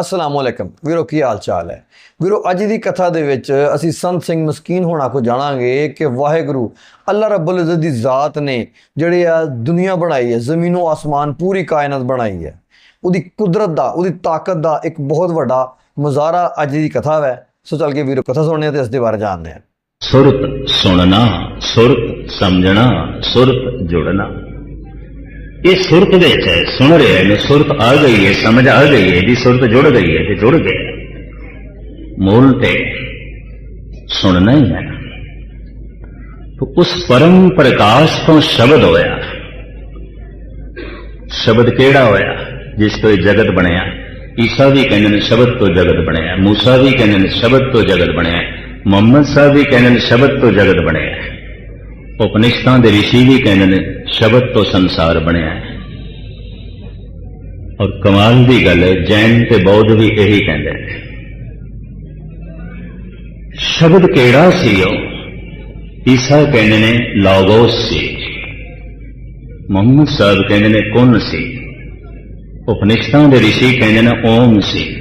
ਅਸਲਾਮ ਅਲੈਕਮ। ਵੀਰੋ, ਕੀ ਹਾਲ ਚਾਲ ਹੈ? ਵੀਰੋ, ਅੱਜ ਦੀ ਕਥਾ ਦੇ ਵਿੱਚ ਅਸੀਂ ਸੰਤ ਸਿੰਘ ਮਸਕੀਨ ਹੋਣਾ ਕੋ ਜਾਣਾਂਗੇ ਕਿ ਵਾਹਿਗੁਰੂ ਅੱਲਾ ਰੱਬੁਲ ਇੱਜ਼ਤ ਦੀ ਜ਼ਾਤ ਨੇ ਜਿਹੜੇ ਆ ਦੁਨੀਆ ਬਣਾਈ ਹੈ, ਜ਼ਮੀਨੋ ਆਸਮਾਨ ਪੂਰੀ ਕਾਇਨਾਤ ਬਣਾਈ ਹੈ। ਉਹਦੀ ਕੁਦਰਤ ਦਾ, ਉਹਦੀ ਤਾਕਤ ਦਾ ਇੱਕ ਬਹੁਤ ਵੱਡਾ ਮੁਜ਼ਾਹਰਾ ਅੱਜ ਦੀ ਕਥਾ ਹੈ। ਸੋ ਚੱਲ ਕੇ ਵੀਰੋ, ਕਥਾ ਸੁਣਨੇ ਤੇ ਇਸ ਦੇ ਬਾਰੇ ਜਾਣਦੇ ਹਾਂ। ਸੁਰਤ ਸੁਣਨਾ, ਸੁਰਤ ਸਮਝਣਾ, ਸੁਰਤ ਜੁੜਨਾ। ਇਹ ਸੁਰਤ ਵਿੱਚ ਹੈ ਸੁਣ ਰਿਹਾ ਹੈ, ਸੁਰਤ ਆ ਗਈ ਹੈ, ਸਮਝ ਆ ਗਈ ਹੈ ਜੀ ਸੁਰਤ ਜੁੜ ਗਈ ਹੈ ਤੇ ਜੁੜ ਗਿਆ ਮੂਲ ਤੇ ਸੁਣਨਾ ਹੀ ਹੈ। ਤੋ ਉਸ ਪਰਮ ਪ੍ਰਕਾਸ਼ ਤੋਂ ਸ਼ਬਦ ਹੋਇਆ। ਸ਼ਬਦ ਕਿਹੜਾ ਹੋਇਆ? ਜਿਸ ਤੋਂ ਇਹ ਜਗਤ ਬਣਿਆ। ਈਸਾ ਵੀ ਕਹਿੰਦੇ ਨੇ ਸ਼ਬਦ ਤੋਂ ਜਗਤ ਬਣਿਆ। موسی ਵੀ ਕਹਿੰਦੇ ਨੇ ਸ਼ਬਦ ਤੋਂ ਜਗਤ ਬਣਿਆ। ਮੁਹੰਮਦ ਸਾਹਿਬ ਵੀ ਕਹਿੰਦੇ ਨੇ ਸ਼ਬਦ ਤੋਂ ਜਗਤ ਬਣਿਆ। ਉਪਨਿਸ਼ਦਾਂ ਦੇ ਰਿਸ਼ੀ ਵੀ ਕਹਿੰਦੇ ਨੇ ਸ਼ਬਦ ਤੋਂ ਸੰਸਾਰ ਬਣਿਆ ਹੈ। ਔਰ ਕਮਾਲ ਦੀ ਗੱਲ ਹੈ, ਜੈਨ ਤੇ ਬੌਧ ਵੀ ਇਹੀ ਕਹਿੰਦੇ ਨੇ। ਸ਼ਬਦ ਕਿਹੜਾ ਸੀ ਉਹ? ਈਸਾ ਕਹਿੰਦੇ ਨੇ ਲਾਗੋਸ ਸੀ। ਮੁਹੰਮਦ ਸਾਹਿਬ ਕਹਿੰਦੇ ਨੇ ਕੁਨ ਸੀ। ਉਪਨਿਸ਼ਦਾਂ ਦੇ ਰਿਸ਼ੀ ਕਹਿੰਦੇ ਨੇ ਓਮ ਸੀ।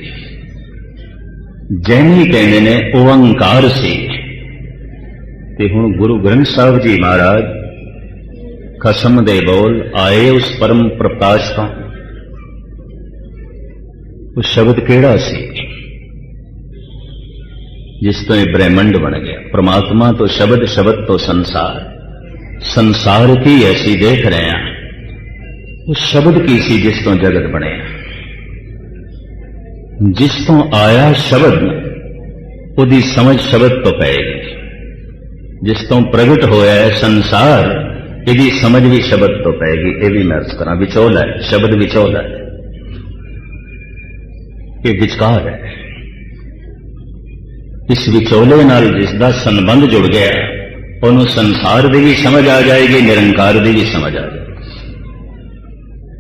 ਜੈਨੀ ਕਹਿੰਦੇ ਨੇ ਓੰਕਾਰ ਸੀ। ਤੇ ਹੁਣ ਗੁਰੂ ਗ੍ਰੰਥ ਸਾਹਿਬ ਜੀ ਮਹਾਰਾਜ ਕਸਮ ਦੇ ਬੋਲ ਆਏ ਉਸ ਪਰਮ ਪ੍ਰਕਾਸ਼ ਤੋਂ। ਉਹ ਸ਼ਬਦ ਕਿਹੜਾ ਸੀ? ਜਿਸ ਤੋਂ ਇਹ ਬ੍ਰਹਿਮੰਡ ਬਣ ਗਿਆ। ਪ੍ਰਮਾਤਮਾ ਤੋਂ ਸ਼ਬਦ ਸ਼ਬਦ ਤੋਂ ਸੰਸਾਰ। ਸੰਸਾਰ ਕੀ ਐਸੀ ਦੇਖ ਰਹੇ ਹਾਂ? ਉਹ ਸ਼ਬਦ ਕੀ ਸੀ ਜਿਸ ਤੋਂ ਜਗਤ ਬਣਿਆ? ਜਿਸ ਤੋਂ ਆਇਆ ਸ਼ਬਦ, ਉਹਦੀ ਸਮਝ ਸ਼ਬਦ ਤੋਂ ਪਏਗੀ ਜਿਸ ਤੋਂ ਪ੍ਰਗਟ ਹੋਇਆ ਸੰਸਾਰ ਇਹਦੀ ਸਮਝ ਵੀ ਸ਼ਬਦ ਤੋਂ ਪਏਗੀ, ਇਹ ਵੀ ਮੈਂ ਅਰਜ਼ ਕਰਾਂ, ਵਿਚੋਲਾ ਹੈ, ਸ਼ਬਦ ਵਿਚੋਲਾ ਹੈ। ਇਹ ਵਿਚਕਾਰ ਹੈ। ਇਸ ਵਿਚੋਲੇ ਨਾਲ ਜਿਸ ਦਾ ਸੰਬੰਧ ਜੁੜ ਗਿਆ, ਉਹਨੂੰ ਸੰਸਾਰ ਦੀ ਵੀ ਸਮਝ ਆ ਜਾਏਗੀ, ਨਿਰੰਕਾਰ ਦੀ ਵੀ ਸਮਝ ਆ ਜਾਏਗੀ।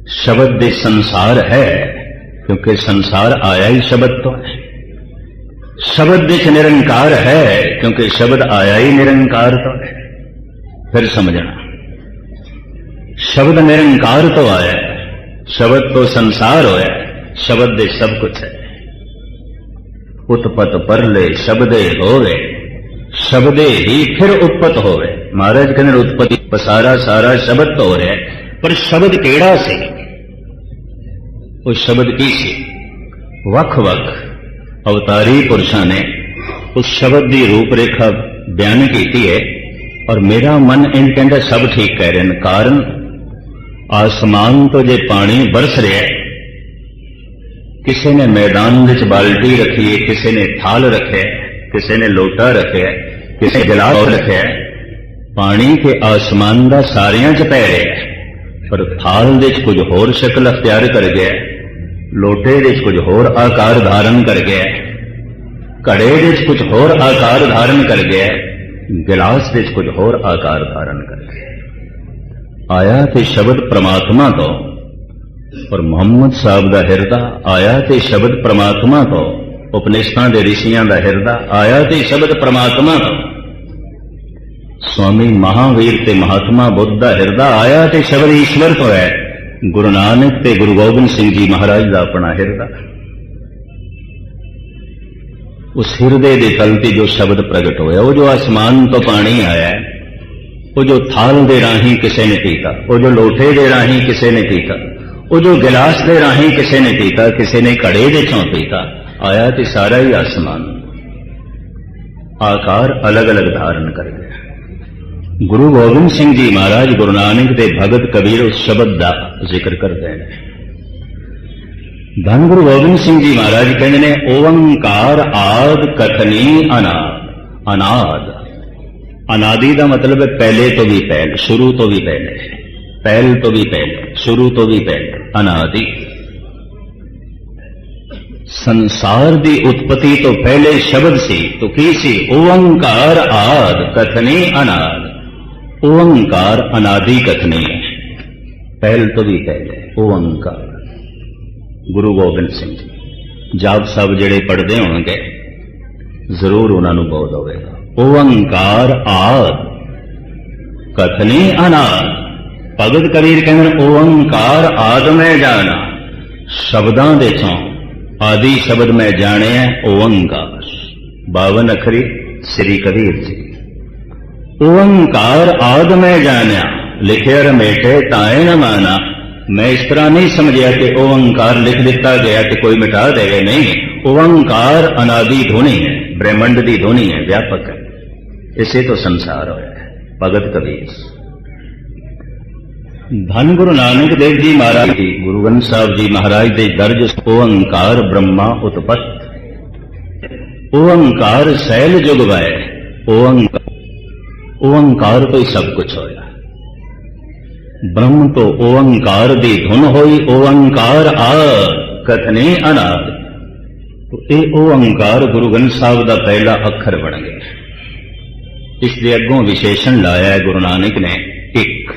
ਸ਼ਬਦ ਦੇ ਸੰਸਾਰ ਹੈ, ਕਿਉਂਕਿ ਸੰਸਾਰ ਆਇਆ ਹੀ ਸ਼ਬਦ ਤੋਂ ਹੈ। ਸ਼ਬਦ ਵਿੱਚ ਨਿਰੰਕਾਰ ਹੈ, ਕਿਉਂਕਿ ਸ਼ਬਦ ਆਇਆ ਹੀ ਨਿਰੰਕਾਰ ਤੋਂ ਹੈ। ਫਿਰ ਸਮਝਣਾ। ਸ਼ਬਦ ਨਿਰੰਕਾਰ ਤੋਂ ਆਇਆ ਸ਼ਬਦ ਤੋਂ ਸੰਸਾਰ ਹੋਇਆ ਸ਼ਬਦ ਦੇ ਸਭ ਕੁਝ ਹੈ। ਉਤਪਤ ਪਰਲੇ ਸ਼ਬਦੇ ਹੋਵੇ, ਸ਼ਬਦੇ ਹੀ ਫਿਰ ਉਤਪਤ ਹੋਵੇ। ਮਹਾਰਾਜ ਕਹਿੰਦੇ ਉਤਪਤੀ ਪਸਾਰਾ ਸਾਰਾ ਸ਼ਬਦ ਤੋਂ ਹੋ ਰਿਹਾ ਪਰ ਸ਼ਬਦ ਕਿਹੜਾ ਸੀ? ਉਹ ਸ਼ਬਦ ਕੀ ਸੀ? ਵੱਖ-ਵੱਖ ਅਵਤਾਰੀ ਪੁਰਸ਼ਾਂ ਨੇ ਉਸ ਸ਼ਬਦ ਦੀ ਰੂਪ ਰੇਖਾ ਬਿਆਨ ਕੀਤੀ ਹੈ। ਔਰ ਮੇਰਾ ਮਨ ਇਹ ਕਹਿੰਦਾ ਸਭ ਠੀਕ ਕਹਿ ਰਹੇ ਨੇ ਕਾਰਨ ਆਸਮਾਨ ਤੋਂ ਜੇ ਪਾਣੀ ਬਰਸ ਰਿਹਾ ਕਿਸੇ ਨੇ ਮੈਦਾਨ ਵਿੱਚ ਬਾਲਟੀ ਰੱਖੀ ਹੈ, ਕਿਸੇ ਨੇ ਥਾਲ ਰੱਖਿਆ ਕਿਸੇ ਨੇ ਲੋਟਾ ਰੱਖਿਆ ਹੈ, ਕਿਸੇ ਗਲਾਸ ਰੱਖਿਆ ਪਾਣੀ ਤੇ ਆਸਮਾਨ ਦਾ ਸਾਰਿਆਂ 'ਚ ਪੈ ਰਿਹਾ ਪਰ ਥਾਲ ਦੇ 'ਚ ਕੁਝ ਹੋਰ ਸ਼ਕਲ ਅਖਤਿਆਰ ਕਰ ਗਿਆ ਲੋਟੇ ਦੇ 'ਚ ਕੁਝ ਹੋਰ ਆਕਾਰ ਧਾਰਨ ਕਰ ਗਿਆ ਘੜੇ ਦੇ 'ਚ ਕੁਝ ਹੋਰ ਆਕਾਰ ਧਾਰਨ ਕਰ ਗਿਆ ਹੈ, ਗਿਲਾਸ ਦੇ 'ਚ ਕੁਝ ਹੋਰ ਆਕਾਰ ਧਾਰਨ ਕਰ ਗਿਆ ਆਇਆ ਤੇ ਸ਼ਬਦ ਪ੍ਰਮਾਤਮਾ ਤੋਂ। ਪਰ ਮੁਹੰਮਦ ਸਾਹਿਬ ਦਾ ਹਿਰਦਾ ਆਇਆ ਤੇ ਸ਼ਬਦ ਪ੍ਰਮਾਤਮਾ ਤੋਂ। ਉਪਨਿਸ਼ਦਾਂ ਦੇ ਰਿਸ਼ੀਆਂ ਦਾ ਹਿਰਦਾ ਆਇਆ ਤੇ ਸ਼ਬਦ ਪ੍ਰਮਾਤਮਾ ਤੋਂ। ਸਵਾਮੀ ਮਹਾਵੀਰ ਤੇ ਮਹਾਤਮਾ ਬੁੱਧ ਦਾ ਹਿਰਦਾ ਆਇਆ ਤੇ ਸ਼ਬਦ ਈਸ਼ਵਰ ਤੋਂ ਹੈ। ਗੁਰੂ ਨਾਨਕ ਤੇ ਗੁਰੂ ਗੋਬਿੰਦ ਸਿੰਘ ਜੀ ਮਹਾਰਾਜ ਦਾ ਆਪਣਾ ਹਿਰਦਾ। ਉਸ ਹਿਰਦੇ ਦੇ ਤਲ ਤੇ ਜੋ ਸ਼ਬਦ ਪ੍ਰਗਟ ਹੋਇਆ, ਉਹ ਜੋ ਆਸਮਾਨ ਤੋਂ ਪਾਣੀ ਆਇਆ ਉਹ ਜੋ ਥਾਲ ਦੇ ਰਾਹੀਂ ਕਿਸੇ ਨੇ ਪੀਤਾ ਉਹ ਜੋ ਲੋਟੇ ਦੇ ਰਾਹੀਂ ਕਿਸੇ ਨੇ ਪੀਤਾ ਉਹ ਜੋ ਗਿਲਾਸ ਦੇ ਰਾਹੀਂ ਕਿਸੇ ਨੇ ਪੀਤਾ ਕਿਸੇ ਨੇ ਘੜੇ ਦੇ ਚੋਂ ਪੀਤਾ ਆਇਆ ਤੇ ਸਾਰਾ ਹੀ ਆਸਮਾਨ। ਆਕਾਰ ਅਲੱਗ-ਅਲੱਗ ਧਾਰਨ ਕਰ। ਗਿਆ ਗੁਰੂ ਗੋਬਿੰਦ ਸਿੰਘ ਜੀ ਮਹਾਰਾਜ ਗੁਰੂ ਨਾਨਕ ਦੇ ਭਗਤ ਕਬੀਰ ਉਸ ਸ਼ਬਦ ਦਾ ਜ਼ਿਕਰ ਕਰਦੇ ਨੇ। ਧੰਨ ਗੁਰੂ ਗੋਬਿੰਦ ਸਿੰਘ ਜੀ ਮਹਾਰਾਜ ਕਹਿੰਦੇ ਨੇ, ਓੰਕਾਰ ਆਦ ਕਥਨੀ ਅਨਾਦ ਅਨਾਦ। ਅਨਾਦੀ ਦਾ ਮਤਲਬ ਹੈ ਪਹਿਲੇ ਤੋਂ ਵੀ ਪਹਿਲ, ਸ਼ੁਰੂ ਤੋਂ ਵੀ ਪਹਿਲੇ ਪਹਿਲ ਤੋਂ ਵੀ ਪਹਿਲੇ, ਸ਼ੁਰੂ ਤੋਂ ਵੀ ਪਹਿਲੇ, ਅਨਾਦੀ। ਸੰਸਾਰ ਦੀ ਉਤਪਤੀ ਤੋਂ ਪਹਿਲੇ ਸ਼ਬਦ ਸੀ, ਤੋ ਕੀ ਸੀ? ਓੰਕਾਰ ਆਦ ਕਥਨੀ ਅਨਾਦ। ਓੰਕਾਰ ਅਨਾਦੀ ਕਥਨੀ ਹੈ। ਪਹਿਲ ਤੋਂ ਵੀ ਪਹਿਲੇ ਓੰਕਾਰ। ਗੁਰੂ ਗੋਬਿੰਦ ਸਿੰਘ ਜੀ, ਜਾਪ ਸਾਹਿਬ ਜਿਹੜੇ ਪੜ੍ਹਦੇ ਹੋਣਗੇ, ਜ਼ਰੂਰ ਉਹਨਾਂ ਨੂੰ ਬੋਧ ਹੋਵੇਗਾ। ਓੰਕਾਰ ਆਦ। ਕਥਨੀ ਅਨਾਦ। ਭਗਤ ਕਬੀਰ ਕਹਿੰਦੇ ਨੇ, ਓੰਕਾਰ ਆਦਮੈ ਜਾਣਾ। ਸ਼ਬਦਾਂ ਦੇ ਚੋਂ ਆਦਿ ਸ਼ਬਦ ਮੈਂ ਜਾਣਿਆ ਓੰਕਾਰ। 52 ਅਖਰੀ ਸ੍ਰੀ ਕਬੀਰ ਜੀ। ਓੰਕਾਰ ਆਦ ਮੈਂ ਜਾਣਿਆ, ਲਿਖਿਆ ਰਮੇਟੇ ਤਾਏ ਨ ਮਾਨਾ। ਮੈਂ ਇਸ ਤਰ੍ਹਾਂ ਨਹੀਂ ਸਮਝਿਆ ਕਿ ਓੰਕਾਰ ਲਿਖ ਦਿੱਤਾ ਗਿਆ ਤੇ ਕੋਈ ਮਿਟਾ ਦੇਵੇ ਨਹੀਂ, ਓੰਕਾਰ ਅਨਾਦਿ ਧੁਨੀ ਹੈ, ਬ੍ਰਹਿਮੰਡ ਦੀ ਧੁਨੀ ਹੈ, ਵਿਆਪਕ ਹੈ। ਇਸੇ ਤੋਂ ਸੰਸਾਰ ਹੋਇਆ ਹੈ। ਭਗਤ ਕਬੀਰ। ਧੰਨ ਗੁਰੂ ਨਾਨਕ ਦੇਵ ਜੀ ਮਹਾਰਾਜ ਜੀ ਗੁਰੂ ਗ੍ਰੰਥ ਸਾਹਿਬ ਜੀ ਮਹਾਰਾਜ ਦੇ ਦਰਜ ਓੰਕਾਰ ਬ੍ਰਹਮਾ ਉਤਪਤ ਓੰਕਾਰ ਸੈਲ ਜੁਗ ਵੈ ਓੰਕਾਰ ਓੰਕਾਰ ਤੋਂ ਹੀ ਸਭ ਕੁਝ ਹੋਇਆ। ਬ੍ਰਹਮ ਤੋਂ ਓੰਕਾਰ ਦੀ ਧੁਨ ਹੋਈ ਓੰਕਾਰ ਆ ਕਥਨੇ ਅਨਾਦ। ਤੋ ਇਹ ਓੰਕਾਰ ਗੁਰੂ ਗ੍ਰੰਥ ਸਾਹਿਬ ਦਾ ਪਹਿਲਾ ਅੱਖਰ ਬਣ ਗਿਆ। ਇਸ ਦੇ ਅੱਗੋਂ ਵਿਸ਼ੇਸ਼ਣ ਲਾਇਆ ਹੈ ਗੁਰੂ ਨਾਨਕ ਨੇ ਇੱਕ।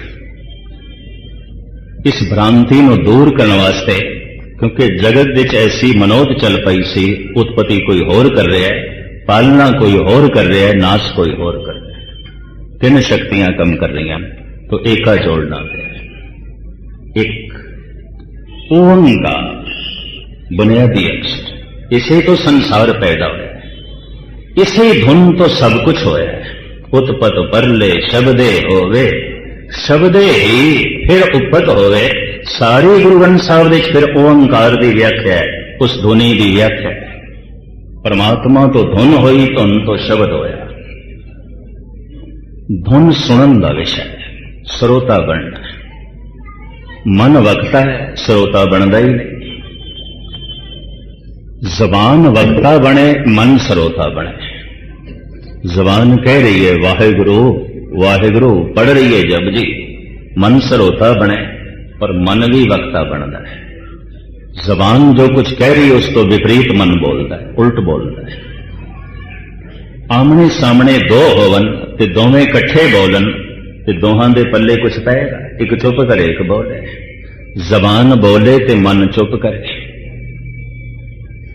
ਇਸ ਭ੍ਰਾਂਤੀ ਨੂੰ ਦੂਰ ਕਰਨ ਵਾਸਤੇ, ਕਿਉਂਕਿ ਜਗਤ ਵਿੱਚ ਐਸੀ ਮਨੋਦ ਚੱਲ ਪਈ ਸੀ, ਉਤਪਤੀ ਕੋਈ ਹੋਰ ਕਰ ਰਿਹਾ ਹੈ, ਪਾਲਣਾ ਕੋਈ ਹੋਰ ਕਰ ਰਿਹਾ ਹੈ, ਨਾਸ਼ ਕੋਈ ਹੋਰ ਕਰ ਰਿਹਾ ਹੈ। ਤਿੰਨ ਸ਼ਕਤੀਆਂ ਕੰਮ ਕਰ ਰਹੀਆਂ ਤਾਂ ਏਕਾ ਜੋੜਨਾ ਪਿਆ ਇੱਕ ਓੰਕਾਰ ਬੁਨਿਆਦੀ ਅਕਸ਼ਰ ਇਸੇ ਤੋਂ ਸੰਸਾਰ ਪੈਦਾ ਹੋਇਆ ਹੈ। ਇਸੇ ਧੁਨ ਤੋਂ ਸਭ ਕੁਝ ਹੋਇਆ ਹੈ। ਉਤਪਤ ਪਰਲੇ ਸ਼ਬਦੇ ਹੋਵੇ। ਸ਼ਬਦੇ ਹੀ ਫਿਰ ਉਪਤ ਹੋਵੇ। ਸਾਰੇ ਗੁਰੂ ਗ੍ਰੰਥ ਸਾਹਿਬ ਦੇ ਵਿੱਚ ਫਿਰ ਓੰਕਾਰ ਦੀ ਵਿਆਖਿਆ ਹੈ, ਉਸ ਧੁਨੀ ਦੀ ਵਿਆਖਿਆ ਹੈ। ਪਰਮਾਤਮਾ ਤੋਂ ਧੁਨ ਹੋਈ, ਧੁਨ ਤੋਂ ਸ਼ਬਦ ਹੋਇਆ। ਧੁਨ ਸੁਣਨ ਦਾ ਵਿਸ਼ਾ ਹੈ, ਸਰੋਤਾ ਬਣਨਾ ਮਨ ਵਕਤਾ ਹੈ, ਸਰੋਤਾ ਬਣਦਾ ਹੀ ਨਹੀਂ। ਜ਼ਬਾਨ ਵਕਤਾ ਬਣੇ, ਮਨ ਸਰੋਤਾ ਬਣੇ। ਜ਼ਬਾਨ ਕਹਿ ਰਹੀ ਹੈ, ਵਾਹਿਗੁਰੂ ਵਾਹਿਗੁਰੂ ਪੜ ਰਹੀ ਹੈ ਜਬ ਜੀ। ਮਨ ਸਰੋਤਾ ਬਣੇ, ਪਰ ਮਨ ਵੀ ਵਕਤਾ ਬਣਦਾ ਹੈ। ਜ਼ਬਾਨ ਜੋ ਕੁਝ ਕਹਿ ਰਹੀ ਹੈ, ਉਸ ਤੋਂ ਵਿਪਰੀਤ ਮਨ ਬੋਲਦਾ ਹੈ, ਉਲਟ ਬੋਲਦਾ ਹੈ। ਆਮਣੇ ਸਾਹਮਣੇ ਦੋ ਹੋਵਨ, ਤੇ ਦੋਵੇਂ ਇਕੱਠੇ ਬੋਲਣ, ਤੇ ਦੋਹਾਂ ਦੇ ਪੱਲੇ ਕੁਝ ਪਏਗਾ, ਇੱਕ ਚੁੱਪ ਕਰੇ, ਇੱਕ ਬੋਲੇ। ਜ਼ਬਾਨ ਬੋਲੇ ਤੇ ਮਨ ਚੁੱਪ ਕਰੇ।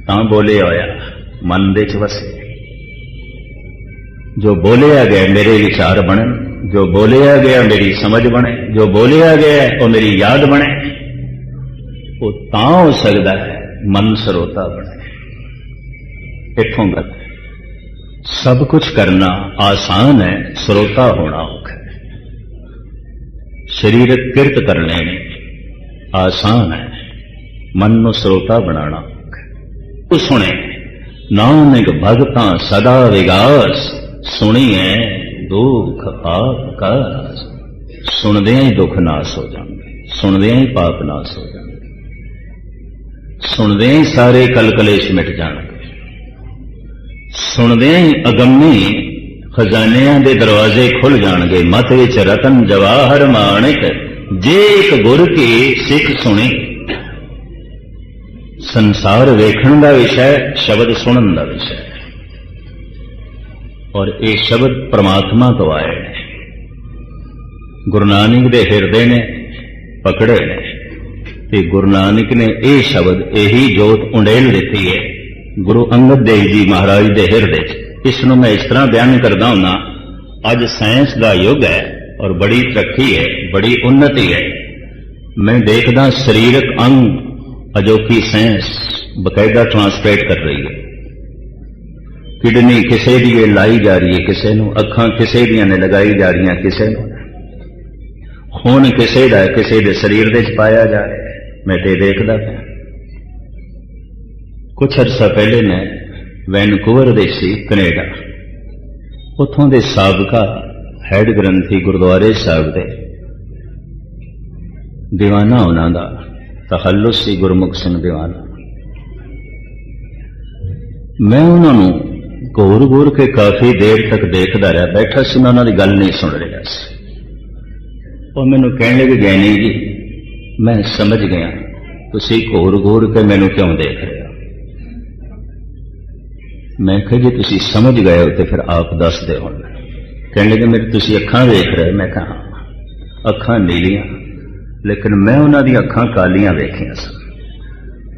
ਤਾਂ ਬੋਲੇ ਹੋਇਆ, ਮਨ ਦੇ ਚ ਵਸੇ। ਜੋ ਬੋਲਿਆ ਗਿਆ ਮੇਰੇ ਵਿਚਾਰ ਬਣੇ, ਜੋ ਬੋਲਿਆ ਗਿਆ ਮੇਰੀ ਸਮਝ ਬਣੇ, ਜੋ ਬੋਲਿਆ ਗਿਆ ਉਹ ਮੇਰੀ ਯਾਦ ਬਣੇ। ਉਹ ਤਾਂ ਹੋ ਸਕਦਾ ਹੈ ਮਨ ਸਰੋਤਾ ਬਣੇ। ਇੱਥੋਂ ਗੱਲ ਸਭ ਕੁਝ ਕਰਨਾ ਆਸਾਨ ਹੈ, ਸਰੋਤਾ ਹੋਣਾ ਔਖਾ ਹੈ। ਸਰੀਰਕ ਕਿਰਤ ਕਰਨੇ ਨੇ ਆਸਾਨ ਹੈ, ਮਨ ਨੂੰ ਸਰੋਤਾ ਬਣਾਉਣਾ ਔਖਾ ਹੈ। ਉਹ ਸੁਣੇ, ਨਾਨਕ ਭਗਤਾਂ ਸਦਾ ਵਿਗਾਸ ਸੁਣੀਏ ਦੁੱਖ ਆਪ ਕਾ ਸੁਣਦਿਆਂ ਹੀ ਦੁੱਖ ਨਾਸ ਹੋ ਜਾਣਗੇ ਸੁਣਦਿਆਂ ਹੀ ਪਾਪ ਨਾਸ ਹੋ ਜਾਣਗੇ। ਸੁਣਦਿਆਂ ਹੀ ਸਾਰੇ ਕਲਕਲੇਸ਼ ਮਿਟ ਜਾਣਗੇ। ਸੁਣਦਿਆਂ ਹੀ ਅਗੰਮੀ ਖਜ਼ਾਨਿਆਂ ਦੇ ਦਰਵਾਜ਼ੇ ਖੁੱਲ ਜਾਣਗੇ, ਮਤ ਵਿੱਚ ਰਤਨ ਜਵਾਹਰ ਮਾਣਿਕ, ਜੇ ਇੱਕ ਗੁਰ ਕੀ ਸਿੱਖ ਸੁਣੀ। ਸੰਸਾਰ ਵੇਖਣ ਦਾ ਵਿਸ਼ਾ ਸ਼ਬਦ ਸੁਣਨ ਦਾ ਵਿਸ਼ਾ ਔਰ ਇਹ ਸ਼ਬਦ ਪ੍ਰਮਾਤਮਾ ਤੋਂ ਆਏ ਨੇ। ਗੁਰੂ ਨਾਨਕ ਦੇ ਹਿਰਦੇ ਨੇ, ਪਕੜੇ ਨੇ। ਤੇ ਗੁਰੂ ਨਾਨਕ ਨੇ ਇਹ ਸ਼ਬਦ, ਇਹੀ ਜੋਤ ਉੰਡੇਲ ਦਿੱਤੀ ਹੈ ਗੁਰੂ ਅੰਗਦ ਦੇਵ ਜੀ ਮਹਾਰਾਜ ਦੇ ਹਿਰਦੇ 'ਚ। ਇਸ ਨੂੰ ਮੈਂ ਇਸ ਤਰ੍ਹਾਂ ਬਿਆਨ ਕਰਦਾ ਹਾਂ ਅੱਜ ਸਾਇੰਸ ਦਾ ਯੁੱਗ ਹੈ ਔਰ ਬੜੀ ਤਰੱਕੀ ਹੈ, ਬੜੀ ਉન્નਤੀ ਹੈ। ਮੈਂ ਦੇਖਦਾ ਸਰੀਰਕ ਅੰਗ ਅਜੋਕੀ ਸਾਇੰਸ ਬਕਾਇਦਾ ਟ੍ਰਾਂਸਲੇਟ ਕਰ ਰਹੀ ਹੈ। ਕਿਡਨੀ ਕਿਸੇ ਦੀ ਲਾਈ ਜਾ ਰਹੀ ਹੈ ਕਿਸੇ ਨੂੰ, ਅੱਖਾਂ ਕਿਸੇ ਦੀਆਂ ਨੇ ਲਗਾਈ ਜਾ ਰਹੀਆਂ ਕਿਸੇ ਨੂੰ। ਖੂਨ ਕਿਸੇ ਦਾ ਕਿਸੇ ਦੇ ਸਰੀਰ ਦੇ ਚ ਪਾਇਆ ਜਾ ਰਿਹਾ ਹੈ। ਮੈਂ ਤੇ ਦੇਖਦਾ ਪਿਆ। ਕੁਝ ਅਰਸਾ ਪਹਿਲੇ ਮੈਂ ਵੈਨਕੂਵਰ ਦੇ ਸੀ, ਕੈਨੇਡਾ। ਉੱਥੋਂ ਦੇ ਸਾਬਕਾ ਹੈਡ ਗ੍ਰੰਥੀ ਗੁਰਦੁਆਰੇ ਸਾਹਿਬ ਦੇ। ਦੀਵਾਨਾ ਉਹਨਾਂ ਦਾ, ਤਖੱਲੁਸ ਸੀ ਗੁਰਮੁਖ ਸਿੰਘ ਦੀਵਾਨਾ। ਮੈਂ ਉਹਨਾਂ ਨੂੰ ਘੂਰ ਘੂਰ ਕੇ ਕਾਫੀ ਦੇਰ ਤੱਕ ਦੇਖਦਾ ਰਿਹਾ, ਬੈਠਾ ਸੀ, ਮੈਂ ਉਹਨਾਂ ਦੀ ਗੱਲ ਨਹੀਂ ਸੁਣ ਰਿਹਾ ਸੀ। ਉਹ ਮੈਨੂੰ ਕਹਿਣ ਲੱਗੇ, ਗੈਨੀ ਜੀ, ਮੈਂ ਸਮਝ ਗਿਆ, ਤੁਸੀਂ ਘੋਰ ਘੂਰ ਕੇ ਮੈਨੂੰ ਕਿਉਂ ਦੇਖ ਰਹੇ ਹੋ? ਮੈਂ ਕਿਹਾ, ਜੇ ਤੁਸੀਂ ਸਮਝ ਗਏ ਹੋ, ਤੇ ਫਿਰ ਆਪ ਦੱਸ ਦਿਓ ਹੁਣ ਕਹਿਣ ਲੱਗੇ, ਮੇਰੇ ਤੁਸੀਂ ਅੱਖਾਂ ਵੇਖ ਰਹੇ ਮੈਂ ਕਹਾ ਅੱਖਾਂ ਨੀਲੀਆਂ, ਲੇਕਿਨ ਮੈਂ ਉਹਨਾਂ ਦੀਆਂ ਅੱਖਾਂ ਕਾਲੀਆਂ ਵੇਖੀਆਂ ਸਨ।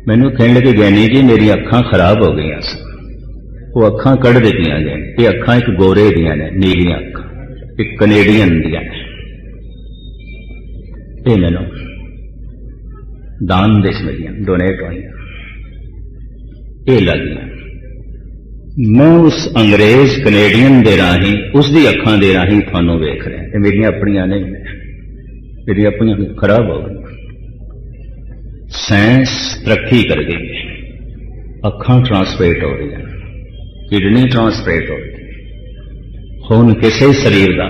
ਮੈਨੂੰ ਕਹਿਣ ਲੱਗੇ ਗਿਆਨੀ ਜੀ, ਮੇਰੀਆਂ ਅੱਖਾਂ ਖਰਾਬ ਹੋ ਗਈਆਂ ਸਨ। ਉਹ ਅੱਖਾਂ ਕੱਢ ਦਿੱਤੀਆਂ ਗਈਆਂ ਇਹ ਅੱਖਾਂ ਇੱਕ ਗੋਰੇ ਦੀਆਂ ਨੇ, ਨੀਲੀਆਂ ਅੱਖਾਂ, ਇੱਕ ਕੈਨੇਡੀਅਨ ਦੀਆਂ ਨੇ। ਇਹ ਮੈਨੂੰ ਦਾਨ ਦੇ ਮਿਲੀਆਂ ਡੋਨੇਟ ਹੋਈਆਂ। ਇਹ ਲੱਗੀਆਂ। ਮੈਂ ਉਸ ਅੰਗਰੇਜ਼ ਕੈਨੇਡੀਅਨ ਦੇ ਰਾਹੀਂ, ਉਸ ਦੀ ਅੱਖਾਂ ਦੇ ਰਾਹੀਂ ਤੁਹਾਨੂੰ ਵੇਖ ਰਿਹਾ। ਇਹ ਮੇਰੀਆਂ ਆਪਣੀਆਂ ਨਹੀਂ ਨੇ। ਮੇਰੀਆਂ ਆਪਣੀਆਂ ਖਰਾਬ ਹੋ ਗਈਆਂ। ਸਾਇੰਸ ਤਰੱਕੀ ਕਰ ਗਈ। ਅੱਖਾਂ ਟ੍ਰਾਂਸਪੇਟ ਹੋ ਰਹੀਆਂ। ਕਿਡਨੀ ਟ੍ਰਾਂਸਪਲੇਟ ਹੋਈ ਖੂਨ ਕਿਸੇ ਸਰੀਰ ਦਾ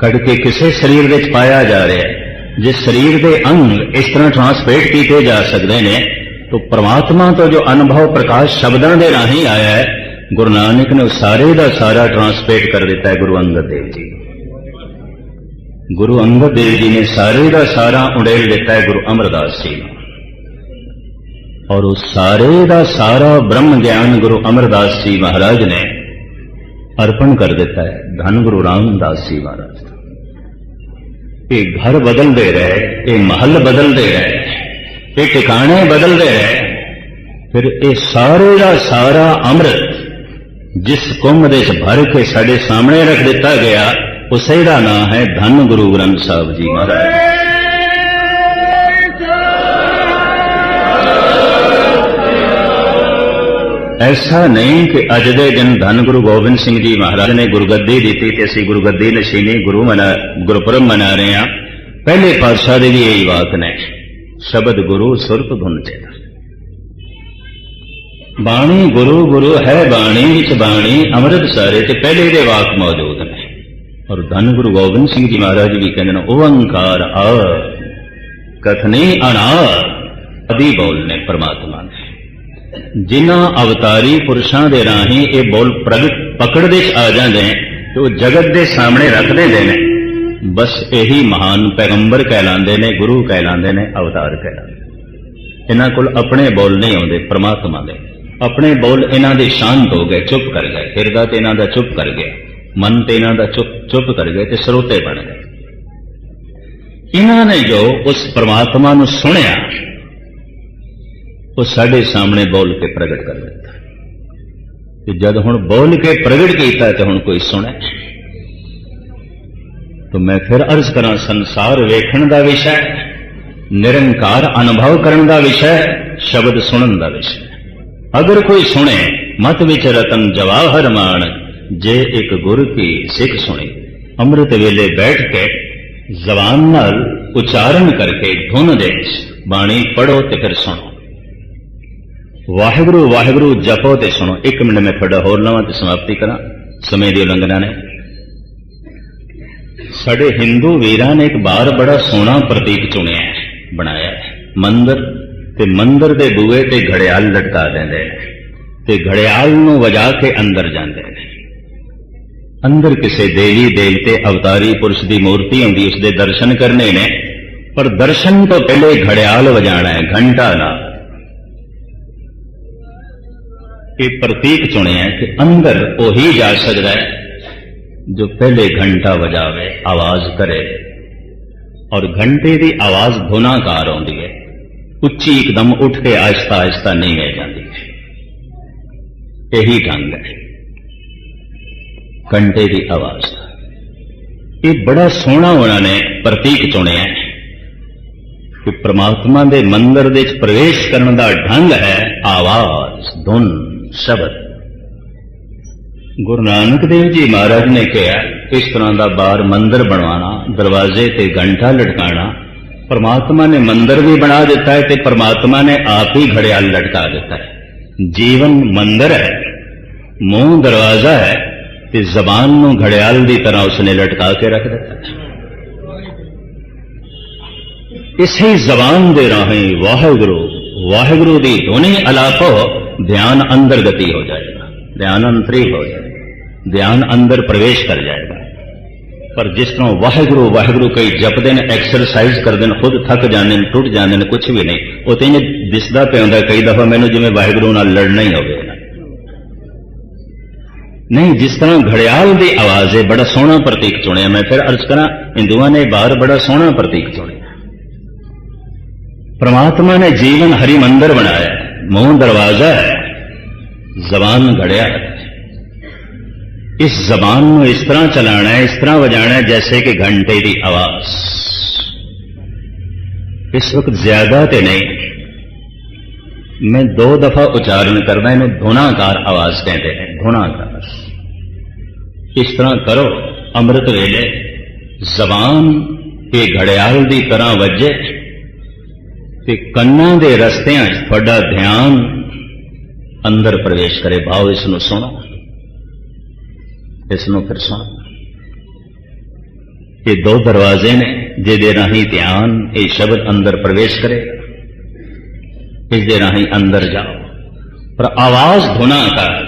ਕੱਢ ਕੇ ਕਿਸੇ ਸਰੀਰ ਵਿੱਚ ਪਾਇਆ ਜਾ ਰਿਹਾ ਹੈ ਜੇ ਸਰੀਰ ਦੇ ਅੰਗ ਇਸ ਤਰ੍ਹਾਂ ਟ੍ਰਾਂਸਪਲੇਟ ਕੀਤੇ ਜਾ ਸਕਦੇ ਨੇ, ਤਾਂ ਪ੍ਰਮਾਤਮਾ ਤੋਂ ਜੋ ਅਨੁਭਵ ਪ੍ਰਕਾਸ਼ ਸ਼ਬਦਾਂ ਦੇ ਰਾਹੀਂ ਆਇਆ ਹੈ, ਗੁਰੂ ਨਾਨਕ ਨੇ ਉਹ ਸਾਰੇ ਦਾ ਸਾਰਾ ਟ੍ਰਾਂਸਪਲੇਟ ਕਰ ਦਿੱਤਾ ਹੈ ਗੁਰੂ ਅੰਗਦ ਦੇਵ ਜੀ। ਗੁਰੂ ਅੰਗਦ ਦੇਵ ਜੀ ਨੇ ਸਾਰੇ ਦਾ ਸਾਰਾ ਉਡੇਲ ਦਿੱਤਾ ਹੈ ਗੁਰੂ ਅਮਰਦਾਸ ਜੀ ਨੂੰ। ਔਰ ਉਹ ਸਾਰੇ ਦਾ ਸਾਰਾ ਬ੍ਰਹਮ ਗਿਆਨ ਗੁਰੂ ਅਮਰਦਾਸ ਜੀ ਮਹਾਰਾਜ ਨੇ ਅਰਪਣ ਕਰ ਦਿੱਤਾ ਹੈ। ਧੰਨ ਗੁਰੂ ਰਾਮਦਾਸ ਜੀ ਮਹਾਰਾਜ ਇਹ ਘਰ ਬਦਲਦੇ ਰਹੇ, ਇਹ ਮਹੱਲ ਬਦਲਦੇ ਰਹੇ, ਇਹ ਟਿਕਾਣੇ ਬਦਲਦੇ ਰਹੇ। ਫਿਰ ਇਹ ਸਾਰੇ ਦਾ ਸਾਰਾ ਅੰਮ੍ਰਿਤ ਜਿਸ ਕੁੰਭ ਦੇ ਚ ਭਰ ਕੇ ਸਾਡੇ ਸਾਹਮਣੇ ਰੱਖ ਦਿੱਤਾ ਗਿਆ, ਉਸੇ ਦਾ ਨਾਮ ਹੈ ਧੰਨ ਗੁਰੂ ਗ੍ਰੰਥ ਸਾਹਿਬ ਜੀ ਮਹਾਰਾਜ। ਐਸਾ ਨਹੀਂ ਕਿ ਅੱਜ ਦੇ ਦਿਨ ਧੰਨ ਗੁਰੂ ਗੋਬਿੰਦ ਸਿੰਘ ਜੀ ਮਹਾਰਾਜ ਨੇ ਗੁਰਗੱਦੀ ਦਿੱਤੀ ਤੇ ਅਸੀਂ ਗੁਰਗੱਦੀ ਨਸ਼ੀਨੀ ਗੁਰੂ ਮਨਾ, ਗੁਰਪੁਰਬ ਮਨਾ ਰਹੇ ਹਾਂ। ਪਹਿਲੇ ਪਾਤਸ਼ਾਹ ਦੇ ਵੀ ਇਹੀ ਬਾਤ ਨੇ, ਸ਼ਬਦ ਗੁਰੂ ਸੁਰਤ ਧੁਨ ਚੇਤਾ। ਬਾਣੀ ਗੁਰੂ ਗੁਰੂ ਹੈ ਬਾਣੀ, ਵਿੱਚ ਬਾਣੀ, ਅੰਮ੍ਰਿਤ ਸਾਰੇ ਤੇ ਪਹਿਲੇ ਦੇ ਵਾਕ ਮੌਜੂਦ ਨੇ। ਔਰ ਧੰਨ ਗੁਰੂ ਗੋਬਿੰਦ ਸਿੰਘ ਜੀ ਮਹਾਰਾਜ ਵੀ ਕਹਿੰਦੇ ਨੇ, ਓੰਕਾਰ ਆ, ਕਥਨੀ ਅਨਾਰ ਅਦੀ ਬੋਲ ਨੇ ਪਰਮਾਤਮਾ ਨੇ ਜਿਨ੍ਹਾਂ ਅਵਤਾਰੀ ਪੁਰਸ਼ਾਂ ਦੇ ਰਾਹੀਂ ਇਹ ਬੋਲ ਪ੍ਰਗਟ ਪਕੜ ਦੇ ਆ ਜਾਂਦੇ ਨੇ ਤੇ ਉਹ ਜਗਤ ਦੇ ਸਾਹਮਣੇ ਰੱਖ ਦਿੰਦੇ ਨੇ। ਬਸ ਇਹੀ ਮਹਾਨ ਪੈਗੰਬਰ ਕਹਿਲਾਉਂਦੇ ਨੇ, ਗੁਰੂ ਕਹਿਲਾਉਂਦੇ ਨੇ, ਅਵਤਾਰ ਕਹਿਲਾਉਂਦੇ ਇਹਨਾਂ ਕੋਲ ਆਪਣੇ ਬੋਲ ਨਹੀਂ ਆਉਂਦੇ, ਪ੍ਰਮਾਤਮਾ ਦੇ। ਆਪਣੇ ਬੋਲ ਇਹਨਾਂ ਦੇ ਸ਼ਾਂਤ ਹੋ ਗਏ, ਚੁੱਪ ਕਰ ਗਏ। ਹਿਰਦਾ ਤੇ ਇਹਨਾਂ ਦਾ ਚੁੱਪ ਕਰ ਗਿਆ। ਮਨ ਤੇ ਇਹਨਾਂ ਦਾ ਚੁੱਪ ਚੁੱਪ ਕਰ ਗਏ ਤੇ ਸਰੋਤੇ ਬਣ ਗਏ। ਇਹਨਾਂ ਨੇ ਜੋ ਉਸ ਪ੍ਰਮਾਤਮਾ ਨੂੰ ਸੁਣਿਆ ਉਹ ਸਾਡੇ ਸਾਹਮਣੇ ਬੋਲ ਕੇ ਪ੍ਰਗਟ ਕਰ ਦਿੱਤਾ। ਤੇ ਜਦ ਹੁਣ ਬੋਲ ਕੇ ਪ੍ਰਗਟ ਕੀਤਾ ਤੇ ਹੁਣ ਕੋਈ ਸੁਣੇ ਤਾਂ ਮੈਂ ਫਿਰ ਅਰਜ਼ ਕਰਾਂ, ਸੰਸਾਰ ਵੇਖਣ ਦਾ ਵਿਸ਼ਾ ਨਿਰੰਕਾਰ ਅਨੁਭਵ ਕਰਨ ਦਾ ਵਿਸ਼ਾ ਸ਼ਬਦ ਸੁਣਨ ਦਾ ਵਿਸ਼ਾ ਅਗਰ ਕੋਈ ਸੁਣੇ, ਮਤ ਵਿੱਚ ਰਤਨ ਜਵਾਹਰ ਮਾਨ ਜੇ ਇੱਕ ਗੁਰ ਕੀ ਸਿੱਖ ਸੁਣੇ, ਅੰਮ੍ਰਿਤ ਵੇਲੇ ਬੈਠ ਕੇ ਜ਼ਬਾਨ ਨਾਲ ਉਚਾਰਨ ਕਰਕੇ ਧੁਨ ਦੇ ਬਾਣੀ ਪੜੋ ਤੇ ਫਿਰ ਸੁਣੋ। ਵਾਹਿਗੁਰੂ ਵਾਹਿਗੁਰੂ, ਜਪੋ ਤੇ ਸੁਣੋ। ਇੱਕ ਮਿੰਟ ਮੈਂ ਤੁਹਾਡਾ ਹੋਰ ਲਵਾਂ ਤੇ ਸਮਾਪਤੀ ਕਰਾਂ। ਸਮੇਂ ਦੀ ਉਲੰਘਣਾ ਨੇ। ਸਾਡੇ ਹਿੰਦੂ ਵੀਰਾਂ ਨੇ ਇੱਕ ਬਾਰ ਬੜਾ ਸੋਹਣਾ ਪ੍ਰਤੀਕ ਚੁਣਿਆ ਹੈ, ਬਣਾਇਆ ਹੈ। ਮੰਦਰ ਤੇ ਮੰਦਰ ਦੇ ਬੂਹੇ ਤੇ ਘੜਿਆਲ ਲਟਕਾ ਦਿੰਦੇ ਨੇ ਤੇ ਘੜਿਆਲ ਨੂੰ ਵਜਾ ਕੇ ਅੰਦਰ ਜਾਂਦੇ ਨੇ। ਅੰਦਰ ਕਿਸੇ ਦੇਵੀ, ਦੇਵਤੇ, ਅਵਤਾਰੀ, ਪੁਰਸ਼ ਦੀ ਮੂਰਤੀ ਹੁੰਦੀ ਉਸ ਦੇ ਦਰਸ਼ਨ ਕਰਨੇ ਨੇ, ਪਰ ਦਰਸ਼ਨ ਤੋਂ ਪਹਿਲੇ ਘੜਿਆਲ ਵਜਾਣਾ ਹੈ, ਘੰਟਾ ਨਾਲ ਇਹ ਪ੍ਰਤੀਕ ਚੁਣਿਆ ਹੈ ਕਿ ਅੰਦਰ ਉਹੀ ਜਾ ਸਕਦਾ ਹੈ जो पहले घंटा बजावे आवाज करे और घंटे की आवाज धुनाकार आती है उच्ची एकदम उठ के आहिस्ता आहिस्ता नहीं रह जाती यही ढंग है घंटे की आवाज ये बड़ा सोहना उन्होंने प्रतीक चुनिया है कि परमात्मा के मंदिर दे प्रवेश करने का ढंग है आवाज धुन ਸ਼ਬਦ ਗੁਰੂ ਨਾਨਕ ਦੇਵ ਜੀ ਮਹਾਰਾਜ ਨੇ ਕਿਹਾ, ਇਸ ਤਰ੍ਹਾਂ ਦਾ ਬਾਰ ਮੰਦਰ ਬਣਵਾਣਾ ਦਰਵਾਜ਼ੇ ਤੇ ਘੰਟਾ ਲਟਕਾਣਾ ਪਰਮਾਤਮਾ ਨੇ ਮੰਦਰ ਵੀ ਬਣਾ ਦਿੱਤਾ ਹੈ ਤੇ ਪਰਮਾਤਮਾ ਨੇ ਆਪ ਹੀ ਘੜਿਆਲ ਲਟਕਾ ਦਿੱਤਾ ਜੀਵਨ ਮੰਦਰ ਹੈ, ਮੂੰਹ ਦਰਵਾਜ਼ਾ ਹੈ ਤੇ ਜ਼ਬਾਨ ਨੂੰ ਘੜਿਆਲ ਦੀ ਤਰ੍ਹਾਂ ਉਸਨੇ ਲਟਕਾ ਕੇ ਰੱਖ ਦਿੱਤਾ ਇਸੇ ਜ਼ਬਾਨ ਦੇ ਰਾਹੀਂ ਵਾਹਿਗੁਰੂ ਵਾਹਿਗੁਰੂ ਦੀ ਧੁਨੀ ਅਲਾਪੋ ਧਿਆਨ ਅੰਦਰ ਗਤੀ ਹੋ ਜਾਏਗਾ। ਧਿਆਨ ਅੰਤਰੀ ਹੋ ਜਾਏਗਾ। ਧਿਆਨ ਅੰਦਰ ਪ੍ਰਵੇਸ਼ ਕਰ ਜਾਏਗਾ। ਪਰ ਜਿਸ ਤਰ੍ਹਾਂ ਵਾਹਿਗੁਰੂ ਵਾਹਿਗੁਰੂ ਕਈ ਜਪਦੇ ਨੇ ਐਕਸਰਸਾਈਜ਼ ਕਰਦੇ ਨੇ ਖੁਦ ਥੱਕ ਜਾਂਦੇ ਨੇ, ਟੁੱਟ ਜਾਂਦੇ ਨੇ ਕੁਝ ਵੀ ਨਹੀਂ, ਉਹ ਤੇ ਇੰਜ ਦਿਸਦਾ ਪਿਆ ਹੁੰਦਾ, ਕਈ ਦਫਾ ਮੈਨੂੰ ਜਿਵੇਂ ਵਾਹਿਗੁਰੂ ਨਾਲ ਲੜਨਾ ਹੀ ਹੋਵੇ। ਨਹੀਂ, ਜਿਸ ਤਰ੍ਹਾਂ ਘੜਿਆਲ ਦੀ ਆਵਾਜ਼ ਹੈ ਬੜਾ ਸੋਹਣਾ ਪ੍ਰਤੀਕ ਚੁਣਿਆ, ਮੈਂ ਫਿਰ ਅਰਜ਼ ਕਰਾਂ, ਹਿੰਦੂਆਂ ਨੇ ਬਾਹਰ ਬੜਾ ਸੋਹਣਾ ਪ੍ਰਤੀਕ ਚੁਣਿਆ। ਪ੍ਰਮਾਤਮਾ ਨੇ ਜੀਵਨ ਹਰੀ ਮੰਦਰ ਬਣਾਇਆ। ਮੂੰਹ ਦਰਵਾਜ਼ਾ ਹੈ ਜ਼ਬਾਨ ਘੜਿਆ ਹੈ ਇਸ ਜ਼ਬਾਨ ਨੂੰ ਇਸ ਤਰ੍ਹਾਂ ਚਲਾਣਾ ਹੈ ਇਸ ਤਰ੍ਹਾਂ ਵਜਾਣਾ ਹੈ ਜੈਸੇ ਕਿ ਘੰਟੇ ਦੀ ਆਵਾਜ਼ ਇਸ ਵਕਤ ਜ਼ਿਆਦਾ ਤੇ ਨਹੀਂ ਮੈਂ ਦੋ ਦਫਾ ਉਚਾਰਨ ਕਰਦਾ ਇਹਨੂੰ ਧੁਨਾਕਾਰ ਆਵਾਜ਼ ਕਹਿੰਦੇ ਨੇ ਧੁਨਾਕਾਰ ਇਸ ਤਰ੍ਹਾਂ ਕਰੋ ਅੰਮ੍ਰਿਤ ਵੇਲੇ ਜ਼ਬਾਨ ਤੇ ਘੜਿਆਲ ਦੀ ਤਰ੍ਹਾਂ ਵੱਜੇ ਤੇ ਕੰਨਾਂ ਦੇ ਰਸਤਿਆਂ 'ਚ ਤੁਹਾਡਾ ਧਿਆਨ ਅੰਦਰ ਪ੍ਰਵੇਸ਼ ਕਰੇ। ਭਾਵ ਇਸ ਨੂੰ ਸੁਣੋ। ਇਸ ਨੂੰ ਫਿਰ ਸੁਣੋ। ਇਹ ਦੋ ਦਰਵਾਜ਼ੇ ਨੇ ਜਿਹਦੇ ਰਾਹੀਂ ਧਿਆਨ, ਇਹ ਸ਼ਬਦ ਅੰਦਰ ਪ੍ਰਵੇਸ਼ ਕਰੇਗਾ ਇਸ ਦੇ ਰਾਹੀਂ ਅੰਦਰ ਜਾਓ। ਪਰ ਆਵਾਜ਼ ਧੁਨਾ ਕਰ।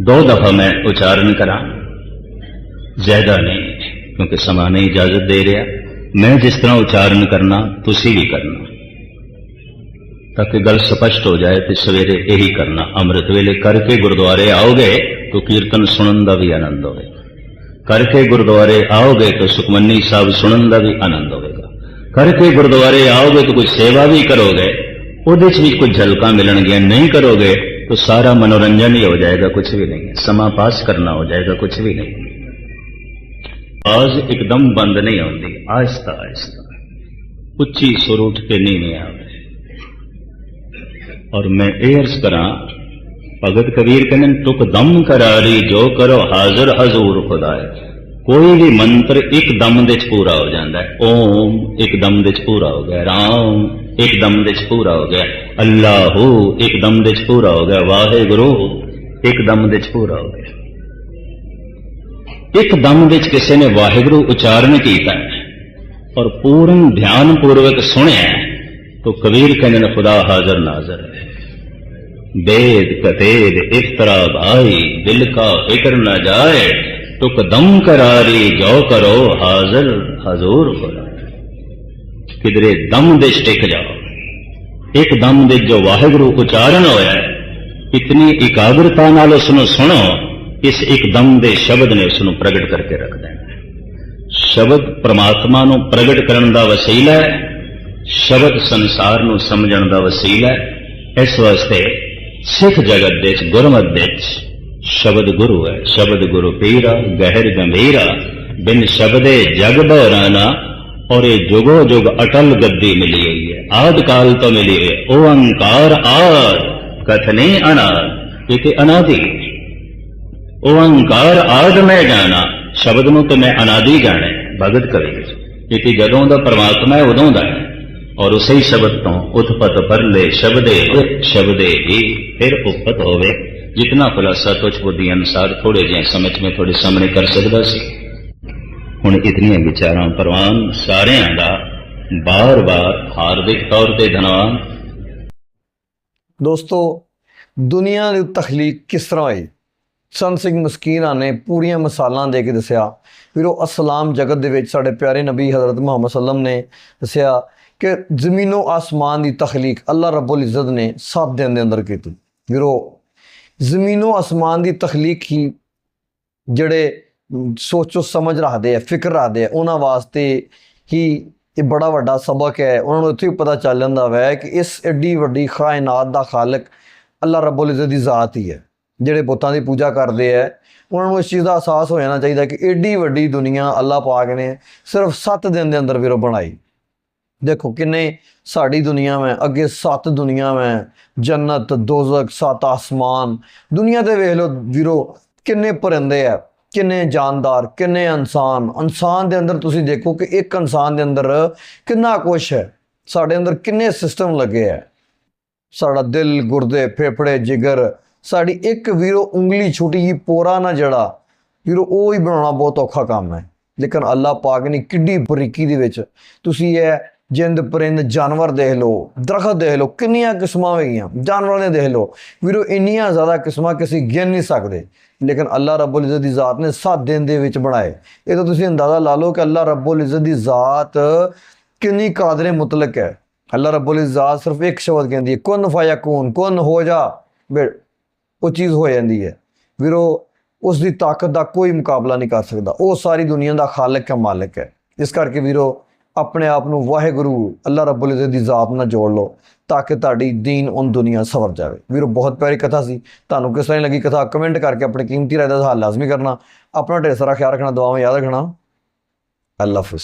ਦੋ ਦਫਾ ਮੈਂ ਉਚਾਰਨ ਕਰਾਂ। ਜ਼ਿਆਦਾ ਨਹੀਂ, ਕਿਉਂਕਿ ਸਮਾਂ ਨਹੀਂ ਇਜਾਜ਼ਤ ਦੇ ਰਿਹਾ। ਮੈਂ ਜਿਸ ਤਰ੍ਹਾਂ ਉਚਾਰਨ ਕਰਨਾ, ਤੁਸੀਂ ਵੀ ਕਰਨਾ। ਤਾਂ ਕਿ ਗੱਲ ਸਪਸ਼ਟ ਹੋ ਜਾਏ ਤੇ ਸਵੇਰੇ ਇਹੀ ਕਰਨਾ। ਅੰਮ੍ਰਿਤ ਵੇਲੇ ਕਰਕੇ ਗੁਰਦੁਆਰੇ ਆਓਗੇ ਤਾਂ ਕੀਰਤਨ ਸੁਣਨ ਦਾ ਵੀ ਆਨੰਦ ਹੋਵੇਗਾ ਕਰਕੇ ਗੁਰਦੁਆਰੇ ਆਓਗੇ ਤਾਂ ਸੁਖਮਨੀ ਸਾਹਿਬ ਸੁਣਨ ਦਾ ਵੀ ਆਨੰਦ ਹੋਵੇਗਾ। ਕਰਕੇ ਗੁਰਦੁਆਰੇ ਆਓਗੇ ਤਾਂ ਕੋਈ ਸੇਵਾ ਵੀ ਕਰੋਗੇ, ਉਹਦੇ 'ਚ ਵੀ ਕੁਝ ਝਲਕਾਂ ਮਿਲਣਗੀਆਂ ਨਹੀਂ ਕਰੋਗੇ, ਤਾਂ ਸਾਰਾ ਮਨੋਰੰਜਨ ਹੀ ਹੋ ਜਾਏਗਾ ਕੁਝ ਵੀ ਨਹੀਂ। ਸਮਾਂ ਪਾਸ ਕਰਨਾ ਹੋ ਜਾਏਗਾ ਕੁਝ ਵੀ ਨਹੀਂ। ਆਵਾਜ਼ ਇੱਕਦਮ ਬੰਦ ਨਹੀਂ ਆਉਂਦੀ ਆਹਿਸਤਾ ਆਹਿਸਤਾ ਉੱਚੀ ਸੁਰ ਉੱਠ ਕੇ ਨਹੀਂ ਆਵੇ। ਔਰ ਮੈਂ ਇਹ ਅਰਜ਼ ਕਰਾਂ ਭਗਤ ਕਬੀਰ ਕਹਿੰਦੇ ਨੇ, ਤੁਕ ਦਮ ਕਰਾਰੀ ਜੋ ਕਰੋ ਹਾਜ਼ਰ ਹਜ਼ੂਰ ਖੁਦਾਏ। ਕੋਈ ਵੀ ਮੰਤਰ ਇੱਕ ਦਮ ਦੇ ਚ ਪੂਰਾ ਹੋ ਜਾਂਦਾ ਹੈ। ਓਮ ਇੱਕ ਦਮ ਦੇ ਚ ਪੂਰਾ ਹੋ ਗਿਆ ਰਾਮ ਇੱਕ ਦਮ ਦੇ ਚ ਪੂਰਾ ਹੋ ਗਿਆ ਅੱਲਾਹੂ ਇੱਕ ਦਮ ਦੇ ਚ ਪੂਰਾ ਹੋ ਗਿਆ ਵਾਹਿਗੁਰੂ ਇੱਕ ਦਮ ਦੇ ਚ ਪੂਰਾ ਹੋ ਗਿਆ। ਇੱਕ ਦਮ ਵਿੱਚ ਕਿਸੇ ਨੇ ਵਾਹਿਗੁਰੂ ਉਚਾਰਨ ਕੀਤਾ ਔਰ ਪੂਰਨ ਧਿਆਨ ਪੂਰਵਕ ਸੁਣਿਆ ਤੋ ਕਬੀਰ ਕਹਿੰਦੇ ਨੇ, ਖੁਦਾ ਹਾਜ਼ਰ ਨਾਜ਼ਰ ਹੈ। ਬੇਦ ਕਤੇਦ ਇਫਤਰਾ ਭਾਈ, ਦਿਲ ਕਾ ਫਿਕਰ ਨਾ ਜਾਏ। ਤੋ ਕਦਮ ਕਰਾਰੀ, ਜੋ ਕਰੋ ਹਾਜ਼ਰ ਹਜ਼ੂਰ ਕਰੋ ਕਿਦਰੇ ਦਮ ਦੇ ਟਿਕ ਜਾਓ। ਇੱਕ ਦਮ ਦੇ ਜੋ ਵਾਹਿਗੁਰੂ ਉਚਾਰਨ ਹੋਇਆ ਇਤਨੀ ਇਕਾਗਰਤਾ ਨਾਲ ਉਸ ਸੁਣੋ। ਇਸ ਇੱਕ ਦਮ ਦੇ ਸ਼ਬਦ ਨੇ ਉਸ ਨੂੰ ਪ੍ਰਗਟ ਕਰਕੇ ਰੱਖ ਦੇਣਾ ਸ਼ਬਦ ਪ੍ਰਮਾਤਮਾ ਨੂੰ ਪ੍ਰਗਟ ਕਰਨ ਦਾ ਵਸੀਲਾ ਹੈ, ਸ਼ਬਦ ਸੰਸਾਰ ਨੂੰ ਸਮਝਣ ਦਾ ਵਸੀਲਾ ਹੈ। ਇਸ ਵਾਸਤੇ ਸਿੱਖ ਜਗਤ ਦੇ ਵਿੱਚ, ਗੁਰਮਤਿ ਦੇ ਵਿੱਚ ਸ਼ਬਦ ਗੁਰੂ ਹੈ। ਸ਼ਬਦ ਗੁਰੂ ਪੀਰਾ, ਗਹਿਰ ਗੰਭੀਰਾ, ਬਿਨ ਸ਼ਬਦੇ ਜਗ ਬਹਰਾਨਾ, ਔਰ ਇਹ ਜੁਗੋ ਜੁਗ ਅਟਲ ਗੱਦੀ ਮਿਲੀ ਹੋਈ ਹੈ। ਆਦ ਕਾਲ ਤੋਂ ਮਿਲੀ ਹੈ। ਓੰਕਾਰ ਆਦ, ਕਥਨੇ ਅਨਾਦ, ਇਹ ਤੇ ਅਨਾਦੀ ਓੰਕਾਰ ਆਦ ਮੈਂ ਜਾਣਾ, ਸ਼ਬਦ ਨੂੰ ਤੇ ਮੈਂ ਅਨਾਦੀ ਜਾਣੇ, ਭਗਤ ਕਬੀਰ ਇਹ ਤੇ ਜਦੋਂ ਦਾ ਪਰਮਾਤਮਾ ਹੈ, ਉਦੋਂ ਦਾ ਹੈ। ਔਰ ਉਸੇ ਹੀ ਸ਼ਬਦ ਤੋਂ ਉਤਪਤ ਪਰਲੇ ਸ਼ਬਦੇ ਸ਼ਬਦੇ ਹੀ ਫਿਰ ਉਪਤ ਹੋਵੇ। ਜਿਤਨਾ ਖੁਲਾਸਾ ਤੁਝ ਬੁੱਧੀ ਅਨਸਾਰ ਥੋੜੇ ਜਿਹੇ ਸਮਝ ਮੈਂ ਤੁਹਾਡੇ ਸਾਹਮਣੇ ਕਰ ਸਕਦਾ ਸੀ। ਹੁਣ ਇਤਨੀਆਂ ਵਿਚਾਰਾਂ ਪ੍ਰਵਾਨ ਸਾਰਿਆਂ ਦਾ ਬਾਰ-ਬਾਰ ਹਾਰਦਿਕ ਤੌਰ ਤੇ ਧੰਨਵਾਦ। ਦੋਸਤੋ, ਦੁਨੀਆ ਦੀ ਤਖਲੀਕ ਕਿਸ ਤਰ੍ਹਾਂ ਹੋਈ? ਸੰਤ ਸਿੰਘ ਮਸਕੀਨਾ ਨੇ ਪੂਰੀਆਂ ਮਿਸਾਲਾਂ ਦੇ ਕੇ ਦੱਸਿਆ। ਫਿਰ ਉਹ ਅਸਲਾਮ ਜਗਤ ਦੇ ਵਿੱਚ ਸਾਡੇ ਪਿਆਰੇ ਨਬੀ ਹਜ਼ਰਤ ਮੁਹੰਮਦ ਸੱਲਮ ਨੇ ਦੱਸਿਆ ਕਿ ਜ਼ਮੀਨੋ ਆਸਮਾਨ ਦੀ ਤਖਲੀਕ ਅੱਲਾ ਰੱਬੁਲ ਇੱਜ਼ਤ ਨੇ 7 ਦਿਨ ਦੇ ਅੰਦਰ ਕੀਤੀ। ਵੀਰੋ ਜ਼ਮੀਨੋ ਆਸਮਾਨ ਦੀ ਤਖਲੀਕ ਹੀ ਜਿਹੜੇ ਸੋਚੋ ਸਮਝ ਰੱਖਦੇ ਆ, ਫਿਕਰ ਰੱਖਦੇ ਆ, ਉਹਨਾਂ ਵਾਸਤੇ ਹੀ ਇਹ ਬੜਾ ਵੱਡਾ ਸਬਕ ਹੈ। ਉਹਨਾਂ ਨੂੰ ਇੱਥੇ ਹੀ ਪਤਾ ਚੱਲ ਜਾਂਦਾ ਵੈ ਕਿ ਇਸ ਐਡੀ ਵੱਡੀ ਕਾਇਨਾਤ ਦਾ ਖਾਲਕ ਅੱਲਾ ਰੱਬੁਲ ਇੱਜ਼ਤ ਦੀ ਜ਼ਾਤ ਹੀ ਹੈ। ਜਿਹੜੇ ਬੁੱਤਾਂ ਦੀ ਪੂਜਾ ਕਰਦੇ ਆ ਉਹਨਾਂ ਨੂੰ ਇਸ ਚੀਜ਼ ਦਾ ਅਹਿਸਾਸ ਹੋ ਜਾਣਾ ਚਾਹੀਦਾ ਕਿ ਐਡੀ ਵੱਡੀ ਦੁਨੀਆ ਅੱਲਾਹ ਪਾਕ ਨੇ ਸਿਰਫ 7 ਦਿਨ ਦੇ ਅੰਦਰ ਵੀਰੋ ਬਣਾਈ। ਦੇਖੋ ਕਿੰਨੇ ਸਾਡੀ ਦੁਨੀਆ ਵਿੱਚ ਅੱਗੇ ਸੱਤ ਦੁਨੀਆ ਵਿੱਚ ਜੰਨਤ, ਦੋਜ਼ਖ, ਸੱਤ ਆਸਮਾਨ, ਦੁਨੀਆ ਤੇ ਵੇਖ ਲਓ ਵੀਰੋ ਕਿੰਨੇ ਪਰਿੰਦੇ ਆ ਕਿੰਨੇ ਜਾਨਦਾਰ, ਕਿੰਨੇ ਇਨਸਾਨ ਇਨਸਾਨ ਦੇ ਅੰਦਰ ਤੁਸੀਂ ਦੇਖੋ ਕਿ ਇੱਕ ਇਨਸਾਨ ਦੇ ਅੰਦਰ ਕਿੰਨਾ ਕੁਛ ਹੈ ਸਾਡੇ ਅੰਦਰ ਕਿੰਨੇ ਸਿਸਟਮ ਲੱਗੇ ਆ ਸਾਡਾ ਦਿਲ, ਗੁਰਦੇ, ਫੇਫੜੇ, ਜਿਗਰ ਸਾਡੀ ਇੱਕ ਵੀਰੋ ਉਂਗਲੀ ਛੋਟੀ ਜੀ ਪੋਰਾ ਨਾ ਜੜਾ। ਵੀਰੋ, ਉਹ ਹੀ ਬਣਾਉਣਾ ਬਹੁਤ ਔਖਾ ਕੰਮ ਹੈ। ਲੇਕਿਨ ਅੱਲਾਹ ਪਾਕ ਨੇ ਕਿੱਡੀ ਬਰੀਕੀ ਦੇ ਵਿੱਚ ਤੁਸੀਂ ਇਹ ਜਿੰਦ ਪਰਿੰਦ ਜਾਨਵਰ ਦੇਖ ਲਓ, ਦਰਖਤ ਦੇਖ ਲਓ, ਕਿੰਨੀਆਂ ਕਿਸਮਾਂ ਹੈਗੀਆਂ, ਜਾਨਵਰਾਂ ਨੇ ਦੇਖ ਲਓ। ਵੀਰੋ, ਇੰਨੀਆਂ ਜ਼ਿਆਦਾ ਕਿਸਮਾਂ ਕਿਸੇ ਗਿਣ ਨਹੀਂ ਸਕਦੇ। ਲੇਕਿਨ ਅੱਲਾਹ ਰੱਬੁਲ ਇਜ਼ਤ ਦੀ ਜ਼ਾਤ ਨੇ 7 ਦਿਨ ਦੇ ਵਿੱਚ ਬਣਾਏ। ਇਹ ਤਾਂ ਤੁਸੀਂ ਅੰਦਾਜ਼ਾ ਲਾ ਲਓ ਕਿ ਅੱਲਾਹ ਰੱਬੁਲ ਇਜ਼ਤ ਦੀ ਜ਼ਾਤ ਕਿੰਨੀ ਕਾਦਰੇ ਮੁਤਲਕ ਹੈ। ਅੱਲਾਹ ਰੱਬੁਲ ਇੱਜ਼ਤ ਜ਼ਾਤ ਸਿਰਫ ਇੱਕ ਸ਼ਬਦ ਕਹਿੰਦੀ ਹੈ, ਕੁਨ ਫਯਕੂਨ ਕੁਨ ਹੋ ਜਾ। ਉਹ ਚੀਜ਼ ਹੋ ਜਾਂਦੀ ਹੈ। ਵੀਰੋ ਉਸ ਦੀ ਤਾਕਤ ਦਾ ਕੋਈ ਮੁਕਾਬਲਾ ਨਹੀਂ ਕਰ ਸਕਦਾ। ਉਹ ਸਾਰੀ ਦੁਨੀਆ ਦਾ ਖਾਲਕ ਹੈ, ਮਾਲਕ ਹੈ। ਇਸ ਕਰਕੇ ਵੀਰੋ, ਆਪਣੇ ਆਪ ਨੂੰ ਵਾਹਿਗੁਰੂ ਅੱਲਾ ਰੱਬੁਲ ਇੱਜ਼ਤ ਦੀ ਜ਼ਾਤ ਨਾਲ ਜੋੜ ਲਓ, ਤਾਂ ਕਿ ਤੁਹਾਡੀ ਦੀਨ ਉਨ ਦੁਨੀਆ ਸਵਰ ਜਾਵੇ। ਵੀਰੋ, ਬਹੁਤ ਪਿਆਰੀ ਕਥਾ ਸੀ। ਤੁਹਾਨੂੰ ਕਿਸ ਤਰ੍ਹਾਂ ਲੱਗੀ ਕਥਾ? ਕਮੈਂਟ ਕਰਕੇ ਆਪਣੇ ਕੀਮਤੀ ਰਾਏ ਦਾ ਹਾਲ ਲਾਜ਼ਮੀ ਕਰਨਾ। ਆਪਣਾ ਢੇਰ ਸਾਰਾ ਖਿਆਲ ਰੱਖਣਾ, ਦੁਆਵਾਂ ਯਾਦ ਰੱਖਣਾ। ਅੱਲਾਹ ਹਾਫਿਜ਼।